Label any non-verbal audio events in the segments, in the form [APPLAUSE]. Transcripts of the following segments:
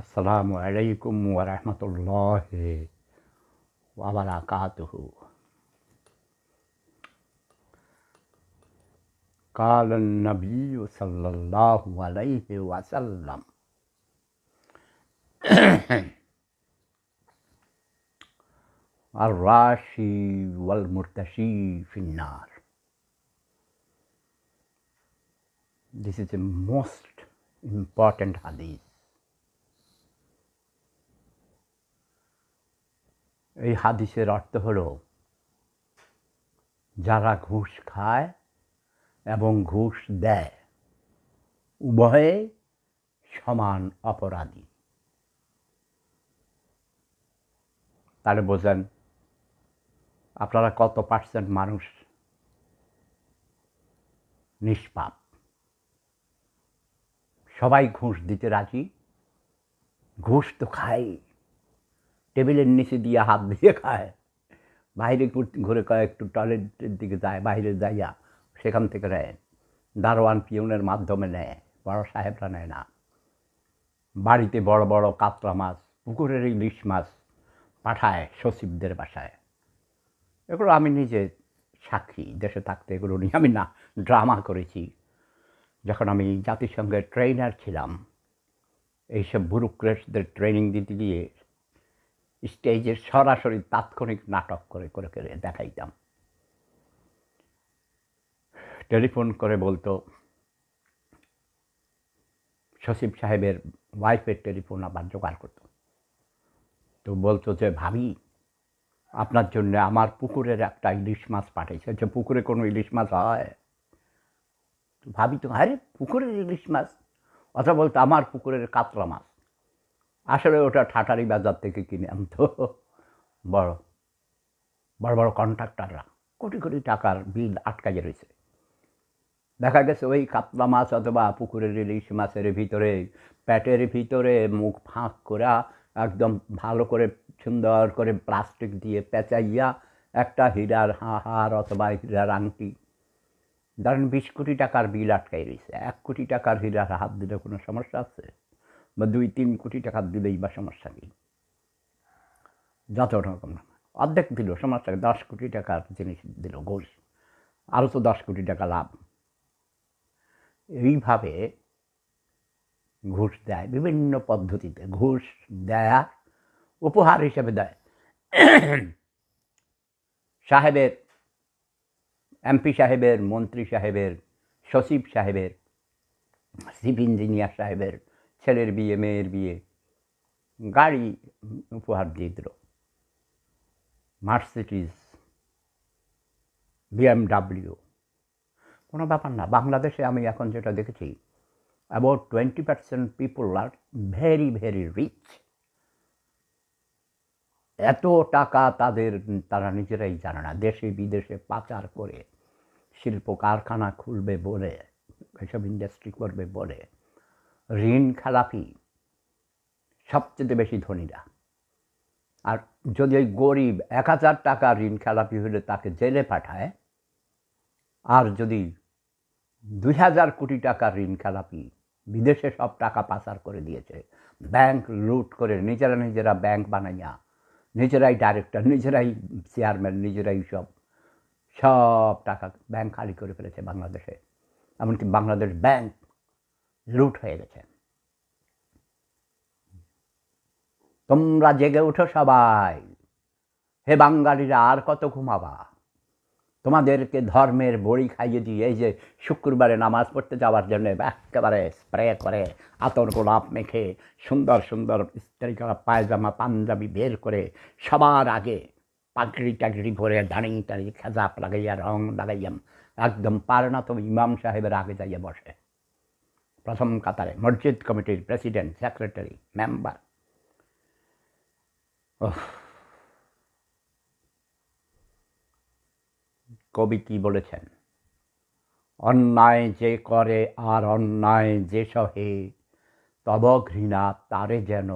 السلام عليكم ورحمة الله وبركاته. قال النبي صلى الله عليه وسلم. [COUGHS] الراشي والمرتشي في النار. This is the most important hadith. এই হাদিসের অর্থ হলো, যারা ঘুষ খায় এবং ঘুষ দেয়, উভয়ে সমান অপরাধী। তাহলে বোঝেন, আপনারা কত পার্সেন্ট মানুষ নিষ্পাপ? সবাই ঘুষ দিতে রাজি? ঘুষ তো খায় টেবিলের নিচে দিয়ে হাত দিয়ে খায়। বাইরে ঘুরে কয়, একটু টয়লেটের দিকে যায় বাইরে যাইয়া সেখান থেকে নেয়। দারোয়ান পিয়নের মাধ্যমে নেয়, বড় সাহেবরা নেয় না। বাড়িতে বড় বড় কাতলা মাছ, পুকুরের ইলিশ মাছ পাঠায় সচিবদের বাসায়। এগুলো আমি নিজে সাক্ষী, দেশে থাকতে এগুলো নিয়ে আমি না, ড্রামা করেছি। যখন আমি জাতিসংঘের ট্রেনার ছিলাম, এইসব ব্যুরোক্রেটসদের ট্রেনিং দিতে গিয়ে স্টেজের সরাসরি তাৎক্ষণিক নাটক করে করে করে দেখাইতাম। টেলিফোন করে বলতো, সচিব সাহেবের ওয়াইফের টেলিফোন আবার জোগাড় করতো। তো বলতো যে, ভাবি, আপনার জন্য আমার পুকুরের একটা ইলিশ মাছ পাঠাইছে। যে, পুকুরে কোনো ইলিশ মাছ হয়? ভাবি তো, আরে, পুকুরের ইলিশ মাছ? অথবা বলতো, আমার পুকুরের কাতলা মাছ। আসলে ওটা ঠাটারি বাজার থেকে কিনে আনতো। বড় বড় বড় কন্ট্রাক্টাররা। কোটি কোটি টাকার বিল আটকাইয়ে রয়েছে। দেখা গেছে ওই কাতলা মাছ অথবা পুকুরের ইলিশ মাছের ভিতরে, প্যাটের ভিতরে মুখ ফাঁক করা একদম ভালো করে সুন্দর করে প্লাস্টিক দিয়ে পেঁচাইয়া একটা হীরার হার অথবা হীরার আংটি। ধরেন বিশ কোটি টাকার বিল আটকাই রয়েছে। এক কোটি টাকার হীরার হাত দিলে কোনো সমস্যা আছে? বা দুই তিন কোটি টাকা দিলেই বা সমস্যা নেই যত রকম অর্ধেক দিল, সমস্যা দশ কোটি টাকার জিনিস দিল, ঘুষ। আরও তো দশ কোটি টাকা লাভ। এইভাবে ঘুষ দেয়, বিভিন্ন পদ্ধতিতে ঘুষ দেয়া, উপহার হিসেবে দেয়। সাহেবের, এমপি সাহেবের, মন্ত্রী সাহেবের, সচিব সাহেবের চিফ ইঞ্জিনিয়ার সাহেবের ছেলের বিয়ে, মেয়ের বিয়ে, গাড়ি উপহার দিয়ে দিল। মার্সিডিজ, বিএমডাব্লিউ, কোনো ব্যাপার না, বাংলাদেশে আমি এখন যেটা দেখেছি about twenty percent people are very very rich এত টাকা তাদের, তারা নিজেরাই জানে না, দেশে বিদেশে পাচার করে শিল্প কারখানা খুলবে বলে, এসব ইন্ডাস্ট্রি করবে বলে। ঋণ খেলাপি সবচেয়ে বেশি ধনীরা। আর যদি ওই গরিব এক হাজার টাকা ঋণ খেলাপি হলে তাকে জেলে পাঠায়, আর যদি দুই হাজার কোটি টাকা ঋণ খেলাপি বিদেশে সব টাকা পাচার করে দিয়েছে, ব্যাংক লুট করে নিজেরা নিজেরা ব্যাংক বানাইয়া, নিজেরাই ডাইরেক্টর, নিজেরাই চেয়ারম্যান, নিজেরাই সব সব টাকা ব্যাংক খালি করে ফেলেছে বাংলাদেশে। এমনকি বাংলাদেশ ব্যাংক লুট হয়ে গেছে। তোমরা জেগে উঠো সবাই। হে বাঙালিরা, আর কত ঘুমাবা? তোমাদেরকে ধর্মের বড়ি খাইয়ে দিয়ে এই যে শুক্রবারে নামাজ পড়তে যাওয়ার জন্য একেবারে স্প্রে করে আতর গোলাপ মেখে সুন্দর সুন্দর ইস্তারি করা পায়জামা, পাঞ্জাবি বের করে সবার আগে পাগড়ি টাগড়ি ভরে দাঁড়িয়ে টাড়িয়ে খেজাপ লাগাইয়া, রং লাগাইয়াম একদম পারে না তো ইমাম সাহেবের আগে যাইয়া বসে। প্রথম কাতারে মসজিদ কমিটির প্রেসিডেন্ট, সেক্রেটারি, মেম্বার। কবি কি বলেছেন? অন্যায় যে করে আর অন্যায় যে সহে, তব ঘৃণা তারে যেন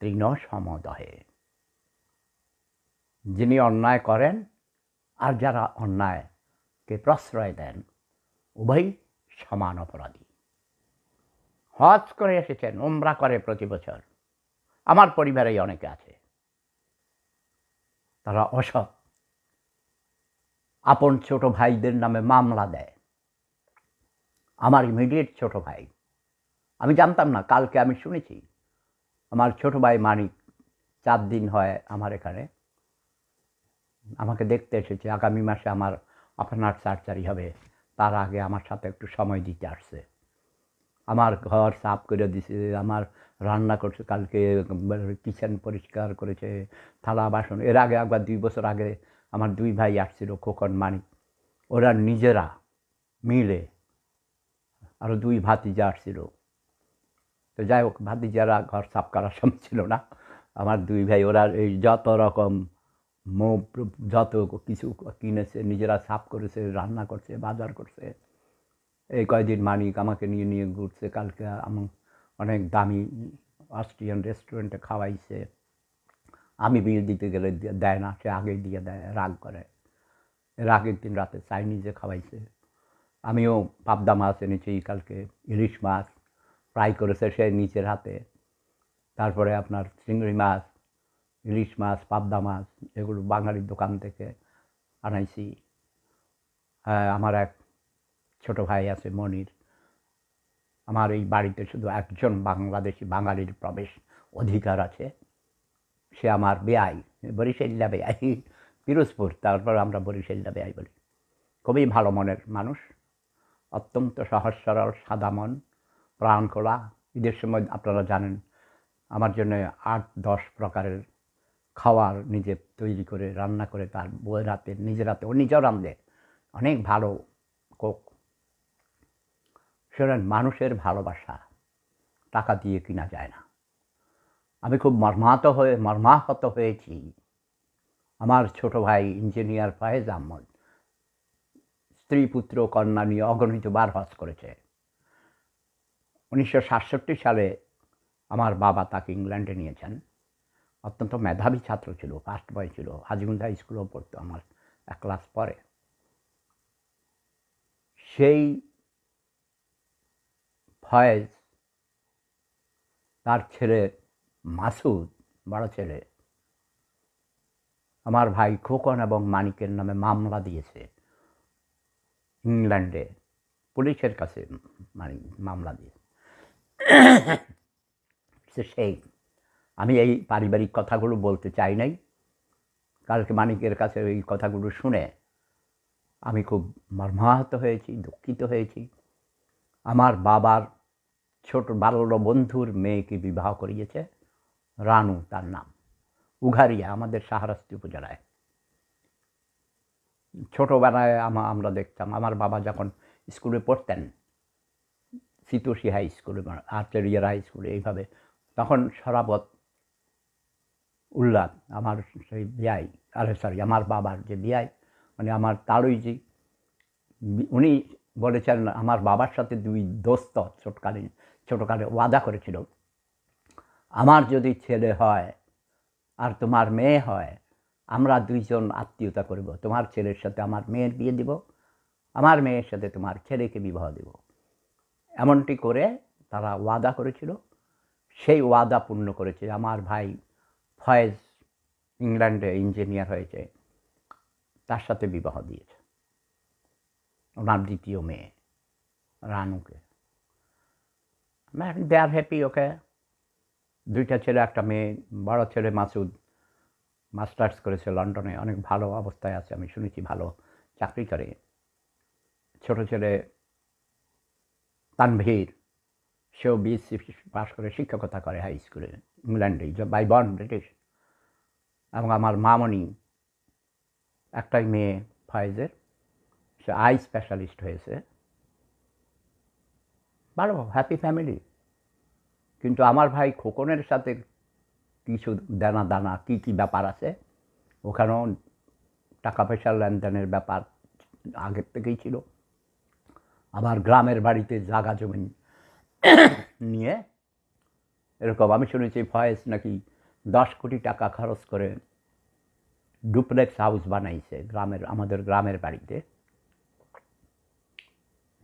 তৃণ সমদহে। যিনি অন্যায় করেন, আর যারা অন্যায়কে প্রশ্রয় দেন, উভয়ই সমান অপরাধী। হজ করে এসেছেন ওমরা করে প্রতি বছর। আমার পরিবারেই অনেকে আছে। তারা অসৎ। আপন ছোট ভাইদের নামে মামলা দেয়। আমার ইমিডিয়েট ছোট ভাই। আমি জানতাম না, কালকে আমি শুনেছি। আমার ছোট ভাই মানিক, চার দিন হয় আমার এখানে। আমাকে দেখতে এসেছে, আগামী মাসে আমার আপনার সার্জারি হবে। তার আগে আমার সাথে একটু সময় দিতে আসছে। আমার ঘর সাফ করে দিছে, আমার রান্না করছে, কালকে কিচেন পরিষ্কার করেছে, থালা বাসন। এর আগে একবার দুই বছর আগে আমার দুই ভাই আসছিল খোকন, মানিক। ওরা নিজেরা মিলে আরও দুই ভাতিজা আসছিল। তো যাই হোক, ভাতিজারা ঘর সাফ করার সময় ছিল না। আমার দুই ভাই, ওরা এই যত রকম মোপ যত কিছু কিনেছে, নিজেরা সাফ করেছে, রান্না করছে, বাজার করছে এই কয়দিন মানিক আমাকে নিয়ে নিয়ে ঘুরছে। কালকে আমার অনেক দামি অস্ট্রিয়ান রেস্টুরেন্টে খাওয়াইছে। আমি বিল দিতে গেলে দেয় না, সে আগেই দিয়ে দেয়, রাগ করে। এর আগের দিন রাতে চাইনিজে খাওয়াইছে। আমিও পাবদা মাছ এনেছি কালকে, ইলিশ মাছ ফ্রাই করেছে সে নিচের হাতে। তারপরে আপনার চিংড়ি মাছ, ইলিশ মাছ, পাবদা মাছ, এগুলো বাঙালির দোকান থেকে আনাইছি। হ্যাঁ আমার এক ছোট ভাই আছে মনির। আমার এই বাড়িতে শুধু একজন বাংলাদেশি বাঙালির প্রবেশ অধিকার আছে। সে আমার বেআই বরিশাল্লা বেআই, পিরোজপুর, তারপর আমরা বরিশাল্লা বেআই বলি। খুবই ভালো মনের মানুষ, অত্যন্ত সহজ সরল, সাদা মন, প্রাণ খোলা। ঈদের সময় আপনারা জানেন, আমার জন্য আট, দশ প্রকারের খাওয়ার নিজে তৈরি করে, রান্না করে, তার বউয়ের হাতে নিজের হাতে, ও নিজেও রান্ধে অনেক ভালো কোক শোনেন মানুষের ভালোবাসা। টাকা দিয়ে কিনা যায় না। আমি খুব মর্মাহত হয়ে, মর্মাহত হয়েছি। আমার ছোট ভাই ইঞ্জিনিয়ার ফয়েজ আহমদ, স্ত্রী, পুত্র, কন্যা নিয়ে অগণিতবার হজ করেছে। উনিশশো সাতষট্টি সালে আমার বাবা তাকে ইংল্যান্ডে নিয়েছেন অত্যন্ত মেধাবী ছাত্র ছিল ফার্স্ট বয় ছিল। হাজিগুন্ডা স্কুলেও পড়তো আমার এক ক্লাস পরে। সেই ফয়েজ তার ছেলে মাসুদ, বড় ছেলে। আমার ভাই খোকন এবং মানিকের নামে মামলা দিয়েছে ইংল্যান্ডে। পুলিশের কাছে মানে মামলা দিয়েছে সে সেই। আমি এই পারিবারিক কথাগুলো বলতে চাই নাই। কালকে মানিকের কাছে এই কথাগুলো শুনে আমি খুব মর্মাহত হয়েছি, দুঃখিত হয়েছি। আমার বাবার ছোট বাল্য বন্ধুর মেয়েকে বিবাহ করিয়েছে। রানু তার নাম। উঘারিয়া, আমাদের সাহারাস্তি উপজেলায়। ছোটোবেলায় আমা, আমরা দেখতাম, আমার বাবা যখন স্কুলে পড়তেন, সিতোষী হাই স্কুলে আর্চারিয়ার হাই স্কুলে, এইভাবে, তখন সরাবত উল্লাদ, আমার সেই বিয়াই, আরে সরি আমার বাবার যে বিয়াই মানে আমার তালুইজি বি- উনি বলেছেন, আমার বাবার সাথে দুই দোস্ত ছোটকালে ছোটকালে ওয়াদা করেছিল আমার যদি ছেলে হয় আর তোমার মেয়ে হয়, আমরা দুইজন আত্মীয়তা করব। তোমার ছেলের সাথে আমার মেয়ের বিয়ে দিব, আমার মেয়ের সাথে তোমার ছেলেকে বিবাহ দেব। এমনটি করে তারা ওয়াদা করেছিল। সেই ওয়াদা পূর্ণ করেছে। আমার ভাই ফয়েজ ইংল্যান্ডে ইঞ্জিনিয়ার হয়েছে, তার সাথে বিবাহ দিয়েছে। ওনার দ্বিতীয় মেয়ে, রানুকে। দে আর হ্যাপি, ওকে? দুইটা ছেলে, একটা মেয়ে, বড় ছেলে মাসুদ, মাস্টার্স করেছে লন্ডনে, অনেক ভালো অবস্থায় আছে, আমি শুনেছি ভালো, চাকরি করে। ছোট ছেলে তানভীর, সেও বিএসসি পাশ করে শিক্ষকতা করে হাই স্কুলে ইংল্যান্ডে বাই বর্ন ব্রিটিশ এবং আমার মামনি, একটাই মেয়ে, ফয়েজের, সে আই স্পেশালিস্ট হয়েছে। ভালো হ্যাপি ফ্যামিলি কিন্তু আমার ভাই খোকনের সাথে কিছু দানা দানা কী কী ব্যাপার আছে? ওখানেও টাকা পয়সার লেনদেনের ব্যাপার আগের থেকেই ছিল। আবার গ্রামের বাড়িতে জাগা জমি নিয়ে এরকম আমি শুনেছি ফয়েজ নাকি দশ কোটি টাকা খরচ করে ডুপ্লেক্স হাউস বানাইছে গ্রামের, আমাদের গ্রামের বাড়িতে।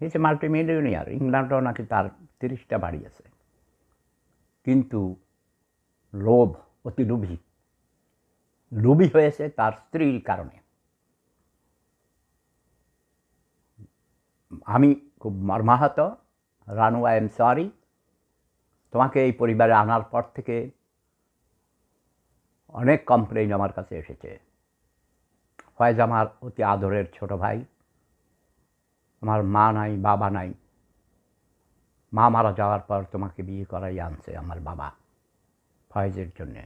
হিসে মাল্টি মিলিয়নিয়ার ইংল্যান্ডেও নাকি তার তিরিশটা বাড়ি আছে। কিন্তু লোভ অতি লোভী। লোভী হয়েছে তার স্ত্রীর কারণে। আমি খুব মর্মাহত, রানু, আই এম সরি। তোমাকে এই পরিবারে আনার পর থেকে অনেক কমপ্লেইন আমার কাছে এসেছে। ফয়েজ আমার অতি আদরের ছোট ভাই। আমার মা নাই, বাবা নাই। মা মারা যাওয়ার পর তোমাকে বিয়ে করাই আনছে আমার বাবা, ফয়েজের জন্যে।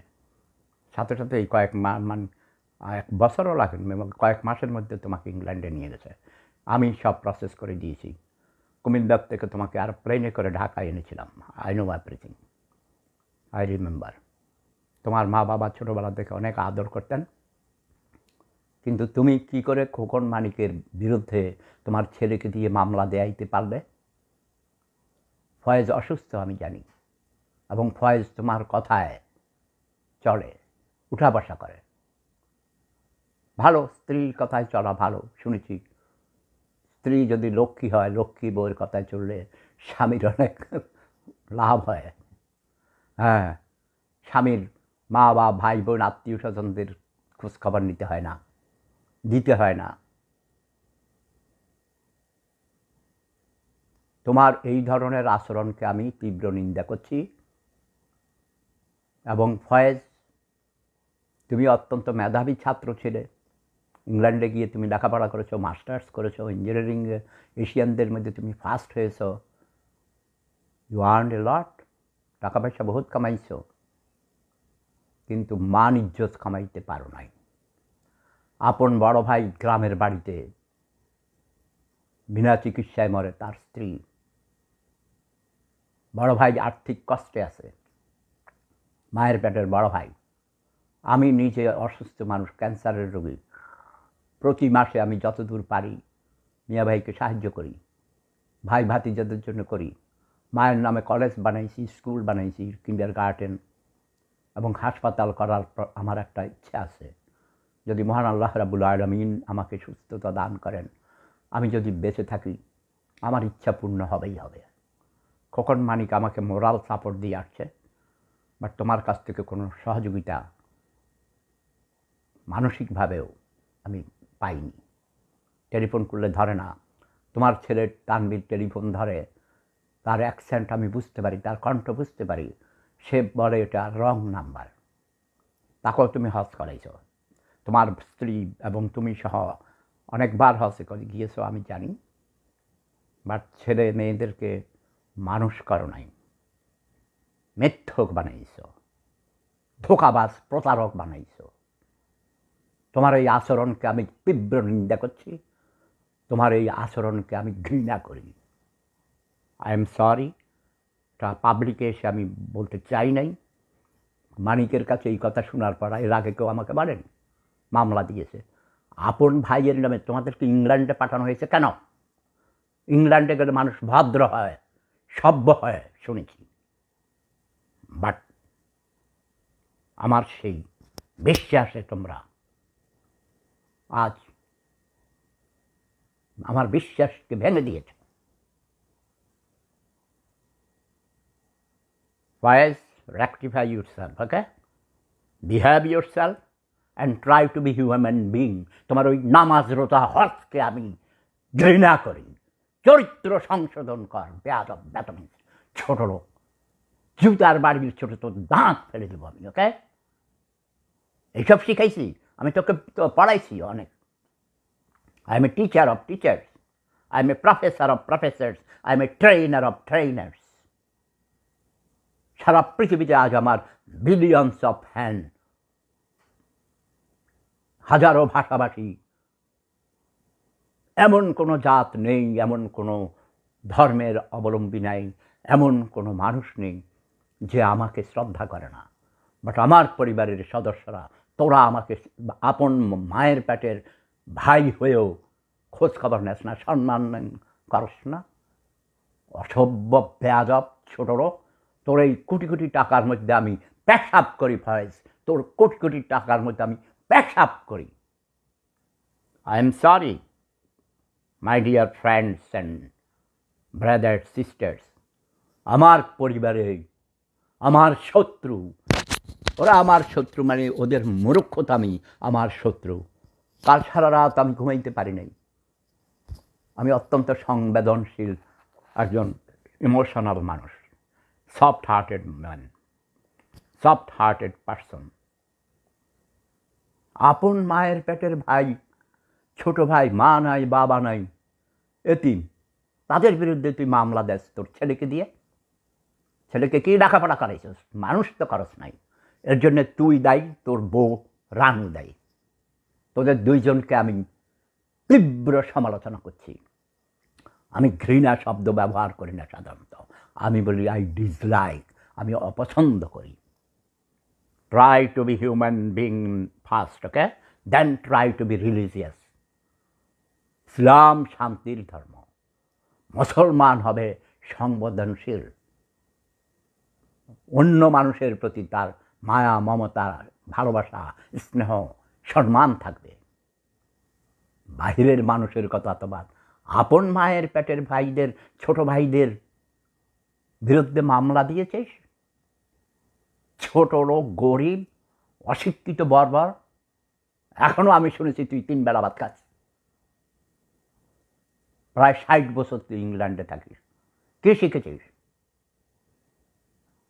সাথে সাথে এই কয়েক মান, এক বছরও লাগেন কয়েক মাসের মধ্যে তোমাকে ইংল্যান্ডে নিয়ে গেছে। আমি সব প্রসেস করে দিয়েছি। কুমিল্লার থেকে তোমাকে আর প্লেনে করে ঢাকায় এনেছিলাম I know everything I remember তোমার মা বাবা ছোটোবেলা থেকে অনেক আদর করতেন। কিন্তু তুমি কি করে খোকন মানিকের বিরুদ্ধে তোমার ছেলেকে দিয়ে মামলা দেয়াইতে পারলে? ফয়েজ অসুস্থ, আমি জানি। এবং ফয়েজ তোমার কথায় চলে উঠা বসা করে। ভালো, স্ত্রীর কথায় চলা ভালো, শুনেছি। স্ত্রী যদি লক্ষ্মী হয়, লক্ষ্মী বউয়ের কথায় চললে স্বামীর অনেক লাভ হয়। হ্যাঁ স্বামীর মা বা ভাই বোন আত্মীয় স্বজনদের খোঁজখবর নিতে হয় না। দিতে হয় না। তোমার এই ধরনের আচরণকে আমি তীব্র নিন্দা করছি এবং ফয়েজ, তুমি অত্যন্ত মেধাবী ছাত্র ছিলে। ইংল্যান্ডে গিয়ে তুমি লেখাপড়া করেছ, মাস্টার্স করেছ ইঞ্জিনিয়ারিংয়ে এশিয়ানদের মধ্যে তুমি ফার্স্ট হয়েছ। ইউ আর্ন এ লট টাকা পয়সা বহুত কামাইছো, কিন্তু মান ইজ্জত কামাইতে পারো নাই। আপন বড় ভাই গ্রামের বাড়িতে বিনা চিকিৎসায় মরে তার স্ত্রী। বড় ভাই আর্থিক কষ্টে আছে। মায়ের পেটের বড় ভাই। আমি নিজে অসুস্থ মানুষ, ক্যান্সারের রোগী। প্রতি মাসে আমি যতদূর পারি মিয়া ভাইকে সাহায্য করি। ভাই ভাতি ভাতিজাদের জন্য করি। মায়ের নামে কলেজ বানাইছি, স্কুল বানাইছি কিন্ডার গার্ডেন এবং হাসপাতাল করার আমার একটা ইচ্ছা আছে। যদি মহান আল্লাহ রাবুল আলমিন আমাকে সুস্থতা দান করেন, আমি যদি বেঁচে থাকি, আমার ইচ্ছা পূর্ণ হবেই হবে। খোকন মানিক আমাকে মোরাল সাপোর্ট দিয়ে আসছে, বাট তোমার কাছ থেকে কোনো সহযোগিতা মানসিকভাবেও আমি পাইনি। টেলিফোন করলে ধরে না, তোমার ছেলের তানবির টেলিফোন ধরে, তার অ্যাকসেন্ট আমি বুঝতে পারি, তার কণ্ঠ বুঝতে পারি, সে বলে এটা রং নাম্বার। তাকেও তুমি হজ করাইছ। তোমার স্ত্রী এবং তুমি সহ অনেকবার করে গিয়েছো, আমি জানি। বাট ছেলে মেয়েদেরকে মানুষ করো নাই। মিথ্যক বানাইছ। ধোকাবাজ, প্রতারক বানাইছ। তোমার এই আচরণকে আমি তীব্র নিন্দা করছি। তোমার এই আচরণকে আমি ঘৃণা করি। আই এম সরি তা পাবলিকে এসে আমি বলতে চাই নাই। মানিকের কাছে এই কথা শোনার পর এর আগে কেউ আমাকে বলেন? মামলা দিয়েছে। আপন ভাইয়ের নামে তোমাদেরকে ইংল্যান্ডে পাঠানো হয়েছে কেন? ইংল্যান্ডে গেলে মানুষ ভদ্র হয় সভ্য হয় শুনেছি। বাট আমার সেই বিশ্বাসে তোমরা আজ আমার বিশ্বাসকে ভেঙে দিয়েছে। Wise, rectify yourself, okay? Behave yourself and try to be human being. তোমার ওই নামাজরতা হজকে আমি ঘৃণা করি। চরিত্র সংশোধন কর, বেয়াদব বেতন ছোট লোক। জুতার বাড়ির ছোট তোর দাঁত ফেলে দেবো আমি, ওকে? এইসব শিখাইছি। আমি তোকে পড়াইছি অনেক। I am a teacher of teachers I am a professor of professors I am a trainer of trainers সারা পৃথিবীতে আজ আমার বিলিয়নস অফ হ্যান্ড হাজারো ভাষাভাষী। এমন কোনো জাত নেই, এমন কোনো ধর্মের অবলম্বী নাই, এমন কোনো মানুষ নেই যে আমাকে শ্রদ্ধা করে না। বাট আমার পরিবারের সদস্যরা, তোরা আমাকে আপন মায়ের পেটের ভাই হয়েও খোঁজ খবর নেস না, সম্মান করস না। অসভ্য, বেয়াদব, ছোট লোক, তোর এই কোটি কোটি টাকার মধ্যে আমি পেশাব করি ফয়েজ তোর কোটি কোটি টাকার মধ্যে আমি পেশাব করি। I am sorry my dear friends and brothers sisters আমার পরিবারে, আমার শত্রু, ওরা আমার শত্রু মানে ওদের মূর্খতামি আমার শত্রু। কাল সারা রাত আমি ঘুমাইতে পারি নাই। আমি অত্যন্ত সংবেদনশীল একজন ইমোশনাল মানুষ soft hearted man soft hearted person আপন মায়ের পেটের ভাই, ছোট ভাই, মা নাই, বাবা নাই, এতিম। তাদের বিরুদ্ধে তুই মামলা দেস তোর ছেলেকে দিয়ে। ছেলেকে কি ডাকাপাড়া করাইছিস? মানুষ তো করস নাই। এর জন্যে তুই দায়ী, তোর বউ রানু দায়ী। তোদের দুইজনকে আমি তীব্র সমালোচনা করছি। আমি ঘৃণা শব্দ ব্যবহার করি না সাধারণত। আমি বলি আই ডিসলাইক আমি অপছন্দ করি। Try to be human being first okay then try to be religious Islam শান্তির ধর্ম। মুসলমান হবে সংবেদনশীল। অন্য মানুষের প্রতি তার মায়া, মমতা, ভালোবাসা, স্নেহ, সম্মান থাকবে। বাহিরের মানুষের কথা তো বাদ আপন মায়ের পেটের ভাইদের, ছোট ভাইদের বিরুদ্ধে মামলা দিয়েছিস? ছোট লোক, গরিব, অশিক্ষিত বর্বর। এখনও আমি শুনেছি তুই তিন বেলা ভাত খাস প্রায় ষাট বছর তুই ইংল্যান্ডে থাকিস। কে শিখেছিস?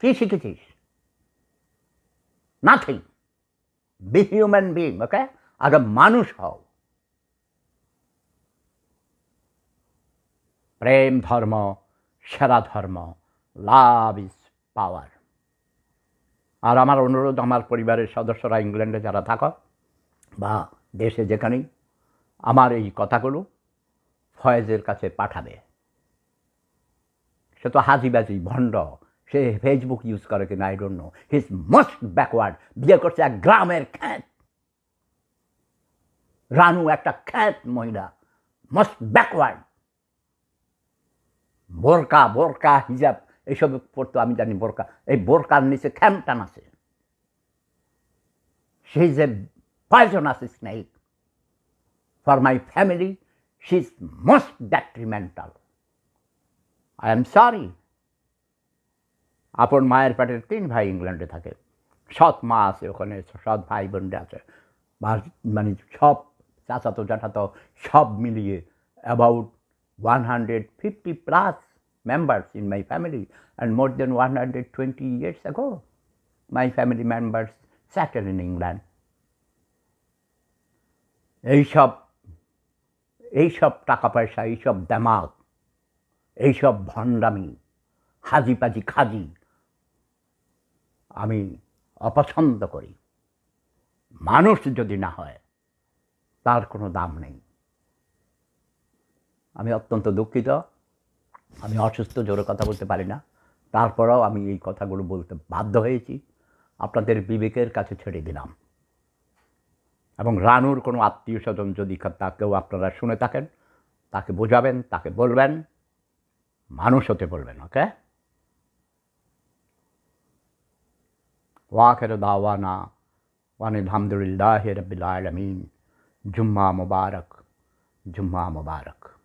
কি শিখেছিস? Nothing be human being okay আগে মানুষ হও। প্রেম ধর্ম, সেরা ধর্ম লাভ ইজ পাওয়ার আর আমার অনুরোধ, আমার পরিবারের সদস্যরা ইংল্যান্ডে যারা থাকো বা দেশে যেখানেই, আমার এই কথাগুলো ফয়েজের কাছে পাঠাবে। সে তো হাজিবাজি, ভণ্ড। সে ফেসবুক ইউজ করে কিনা I don't know his most backward বিয়ে করছে এক গ্রামের খ্যাত। রানু একটা খ্যাত মহিলা। মোস্ট ব্যাকওয়ার্ড বোরকা বোরকা, হিজাব। এইসব পড়তো আমি জানি বোরকা। এই বোরকার নিচে খ্যামটান আছে। সেই যে poisonous snake for my family she is most detrimental I am sorry আপন মায়ের পেটের তিন ভাই ইংল্যান্ডে থাকে। সৎ মা আছে ওখানে, সৎ ভাই বোনরা আছে। মানে সব চাচাতো জ্যাঠাতো সব মিলিয়ে about one hundred fifty plus members in my family. And more than 120 years ago, my family members settled in England. এইসব এইসব টাকা পয়সা এইসব দেমাগ এইসব ভণ্ডামি, হাজিপাজি খাজি আমি অপছন্দ করি। মানুষ যদি না হয়, তার কোনো দাম নেই। আমি অত্যন্ত দুঃখিত। আমি অসুস্থ, জোরে কথা বলতে পারি না। তারপরেও আমি এই কথাগুলো বলতে বাধ্য হয়েছি। আপনাদের বিবেকের কাছে ছেড়ে দিলাম। এবং রানুর কোনো আত্মীয় স্বজন যদি তাকেও আপনারা শুনে থাকেন, তাকে বোঝাবেন, তাকে বলবেন, মানুষ হতে বলবেন, ওকে? ওয়াখের দাওয়ানা ওয়ান আলহামদুলিল্লাহ রবিল আলমিন। জুম্মা মুবারক জুম্মা মুবারক।